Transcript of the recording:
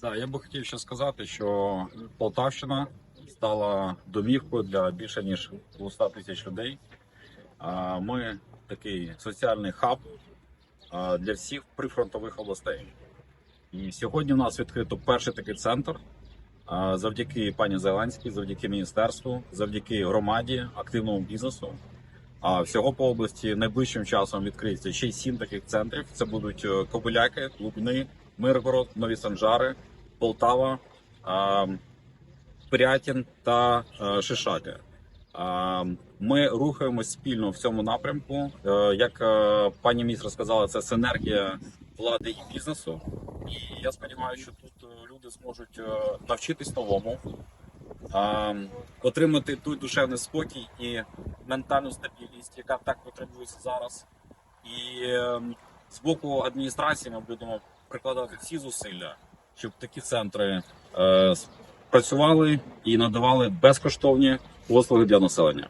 Так, я би хотів ще сказати, що Полтавщина стала домівкою для більше ніж 200 тисяч людей. Ми такий соціальний хаб для всіх прифронтових областей. І сьогодні у нас відкрито перший такий центр. Завдяки пані Зеленській, завдяки міністерству, завдяки громаді, активному бізнесу. А всього по області найближчим часом відкриється ще й сім таких центрів. Це будуть е, Кобиляки, Лубни, Миргород, Нові Санжари, Полтава, а, Пирятін та е, Шишаки. Ми рухаємось спільно в цьому напрямку. Е, Як е, пані міністр сказала, це синергія влади і бізнесу. І я сподіваюся, що тут люди зможуть навчитись новому, отримати той душевний спокій і ментальну стабільність, яка так потребується зараз. І е, з боку адміністрації ми будемо прикладати всі зусилля, щоб такі центри е, працювали і надавали безкоштовні послуги для населення.